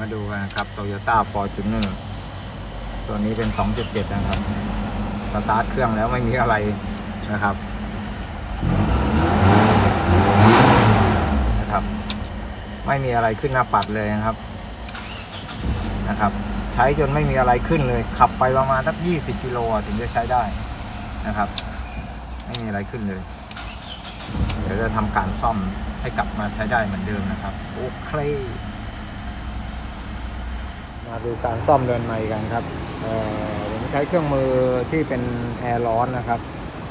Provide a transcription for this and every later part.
มาดูกันครับ Toyota Fortuner ตัวนี้เป็น 2.7 นะครับ สตาร์ทเครื่องแล้วไม่มีอะไรนะครับ นะครับ ไม่มีอะไรขึ้นหน้าปัดเลยนะครับ นะครับ ใช้จนไม่มีอะไรขึ้นเลย ขับไปประมาณสัก 20 กิโลถึงจะใช้ได้นะครับ ไม่มีอะไรขึ้นเลย เดี๋ยวจะทำการซ่อมให้กลับมาใช้ได้เหมือนเดิมนะครับ โอเค มาดูการซ่อมเรือนใหม่กันครับเอ่อผมใช้เครื่องมือที่เป็นแอร์ร้อนนะครับ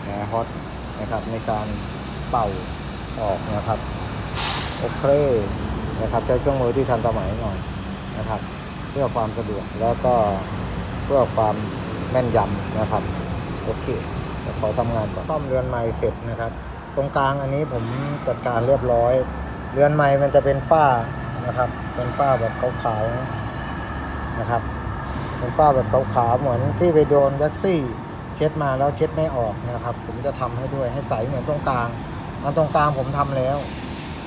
แอร์ฮอตนะครับในการเป่าออกนะครับโอเคนะครับ ใช้เครื่องมือที่ทันสมัยหน่อยนะครับ เพื่อความสะดวกแล้วก็เพื่อความแม่นยำนะครับโอเคขอทำงานก่อนซ่อมเรือนไม้เสร็จนะครับ ตรงกลางอันนี้ผมจัดการเรียบร้อย เรือนไม้มันจะเป็นฝ้านะครับ เป็นฝ้าแบบขาวๆ นะครับเป็นฝ้าแบบขาวๆเหมือนที่ไปโดนแว็กซี่เช็ดมาแล้วเช็ดไม่ออกนะครับ ผมจะทำให้ด้วยให้ใสเหมือนตรงกลางอันตรงกลางผมทำแล้ว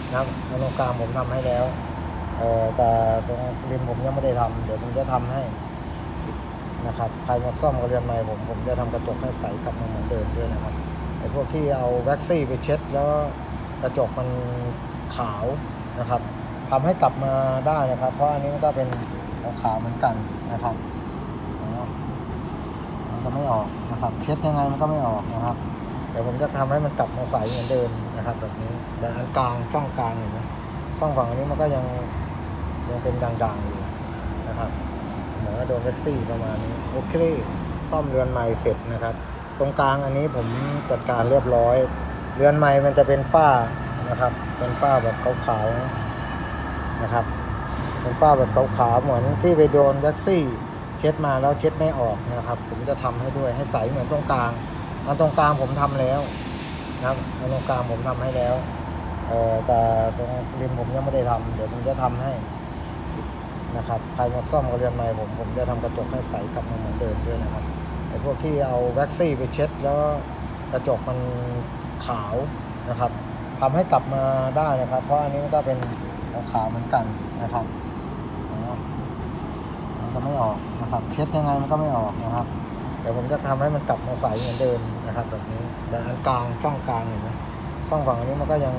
นะครับอันตรงกลางผมทำให้แล้วเออแต่ตรงริมผมยังไม่ได้ทำเดี๋ยวผมจะทำให้นะครับใครมาซ่อมกระเรือนใหม่ผมผมจะทำกระจกให้ใสกลับมาเหมือนเดิมด้วยนะครับไอ้พวกที่เอาแว็กซี่ไปเช็ดแล้วกระจกมันขาวนะครับทำให้กลับมาได้นะครับ เพราะอันนี้มันก็เป็น ขาวๆเหมือนกันนะครับนะมันก็ไม่ออกนะครับเช็ดยังไงมันก็ไม่ออกนะครับ เดี๋ยวผมจะทำให้มันกลับมาใสเหมือนเดิมนะครับ แบบนี้แต่อันกลางช่องกลางเห็นไหมช่องฝั่งอันนี้มันก็ยังยังเป็นด่างๆอยู่นะครับเหมือนโดนแท็กซี่ประมาณนี้โอเคซ่อมเรือนไม้เสร็จนะครับ ตรงกลางอันนี้ผมจัดการเรียบร้อยเรือนไม้มันจะเป็นฝ้านะครับ เป็นฝ้าแบบขาวๆนะครับ เป็นฝ้าแบบขาวๆเหมือนที่ไปโดนแท็กซี่เช็ดมาแล้วเช็ดไม่ออกนะครับ ผมจะทำให้ด้วยให้ใสเหมือนตรงกลางอันตรงกลางผมทำแล้วนะครับอันตรงกลางผมทำให้แล้วเออแต่ตรงริมผมยังไม่ได้ทำเดี๋ยวผมจะทำให้นะครับใครมาซ่อมกระเรือนใหม่ผมผมจะทำกระจกให้ใสกลับมาเหมือนเดิมด้วยนะครับไอ้พวกที่เอาแว็กซี่ไปเช็ดแล้วกระจกมันขาวนะครับทำให้กลับมาได้นะครับ เพราะอันนี้มันก็เป็นขาวเหมือนกันนะครับ มันก็ไม่ออกนะครับเช็ดยังไงมันก็ไม่ออกนะครับเดี๋ยวผมจะทำให้มันกลับมาใสเหมือนเดิมนะครับ แบบนี้แต่อันกลางช่องกลางเห็นไหมช่องฝั่งนี้มันก็ยัง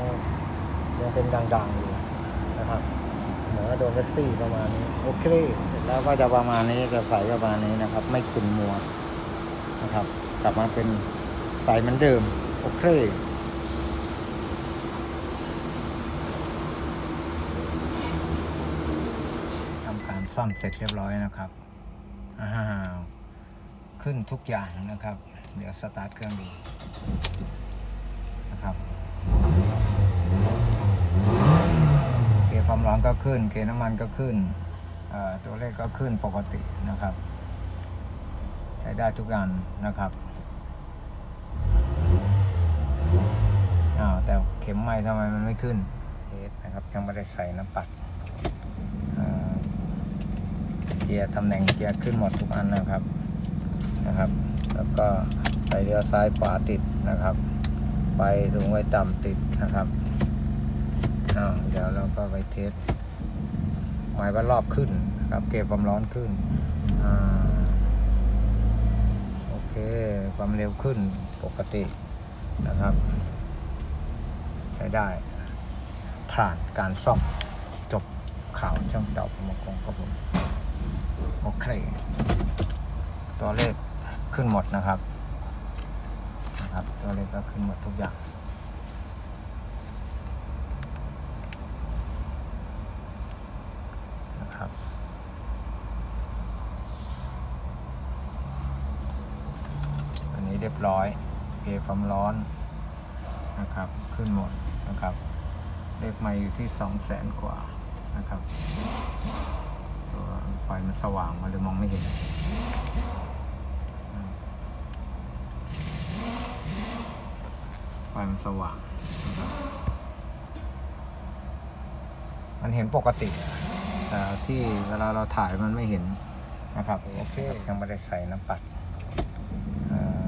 ยังเป็นด่างๆอยู่นะครับเหมือนโดนแท็กซี่ประมาณนี้โอเคเสร็จแล้วก็จะประมาณนี้จะใสประมาณนี้นะครับ ไม่ขุ่นมัวนะครับ กลับมาเป็นใสเหมือนเดิมโอเคทำการ ซ่อมเสร็จเรียบร้อยนะครับอ้าวขึ้นทุกอย่างนะครับ เดี๋ยวสตาร์ทเครื่องดูนะครับเกจความร้อนก็ขึ้น เกจน้ำมันก็ขึ้น ตัวเลขก็ขึ้นปกตินะครับ ใช้ได้ทุกอย่างนะครับอ้าวแต่เข็มไม้ทำไมมันไม่ขึ้นเทสนะครับยังไม่ได้ใส่น้ำปัดเอ่อเกียร์ตำแหน่งเกียร์ขึ้นหมดทุกอันนะครับนะครับ แล้วก็ไฟเลี้ยวซ้ายขวาติดนะครับไฟสูงไฟต่ำติดนะครับอ้าเดี๋ยวเราก็ไปเทสหมายว่ารอบขึ้นนะครับ เก็บความร้อนขึ้นอโอเค ความเร็วขึ้นปกตินะครับ ใช้ได้ผ่านการซ่อมจบข่าวช่องเต่าประมงกงครับผม โอเค ตัวเลขขึ้นหมดนะครับนะครับ ตัวเลขก็ขึ้นหมดทุกอย่างนะครับอันนี้เรียบร้อยเกความร้อนนะครับ ขึ้นหมดนะครับ เลขไมาอยู่ที่สองแสนกว่านะครับ ตัวไฟมันสว่างมาเลยมองไม่เห็นอืมไฟมันสว่างนะครับมันเห็นปกติอะแต่ที่เวลาเราถ่ายมันไม่เห็นนะครับโอเคยังไม่ได้ใส่น้ำปัดเอ่อ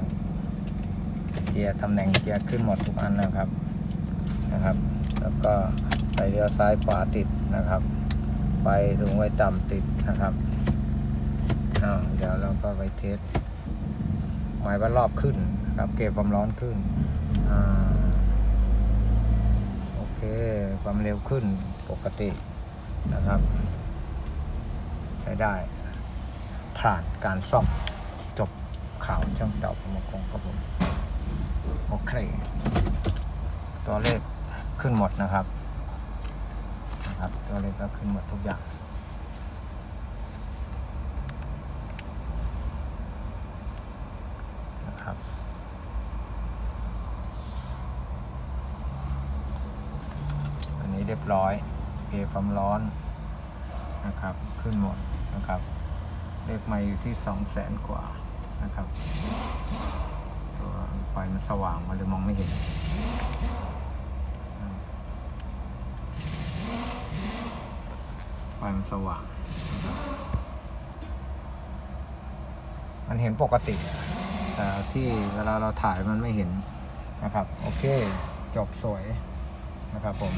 เกียร์ตำแหน่งเกียร์ขึ้นหมดทุกอันนะครับนะครับ แล้วก็ไฟเลี้ยวซ้ายขวาติดนะครับ ไฟสูงไฟต่ำติดนะครับอ้าวเดี๋ยวเราก็ไปเทสหมายว่ารอบขึ้นนะครับเก็บความร้อนขึ้นอ่าโอเคความเร็วขึ้นปกตินะครับ ใช้ได้ ผ่านการซ่อมจบข่าวช่างเต่าประมงคงครับผมโอเค ตัวเลขขึ้นหมดนะครับ นะครับ ตัวเลขก็ขึ้นหมดทุกอย่าง นะครับ อันนี้เรียบร้อยเกความร้อนนะครับ ขึ้นหมดนะครับ เลขไม่อยู่ที่สองแสนกว่านะครับ ตัวไฟมันสว่างมันเลยมองไม่เห็น ไฟ มันสว่าง มันเห็นปกติ แต่ที่เวลาเราถ่ายมันไม่เห็นนะครับ โอเค จบสวยนะครับผม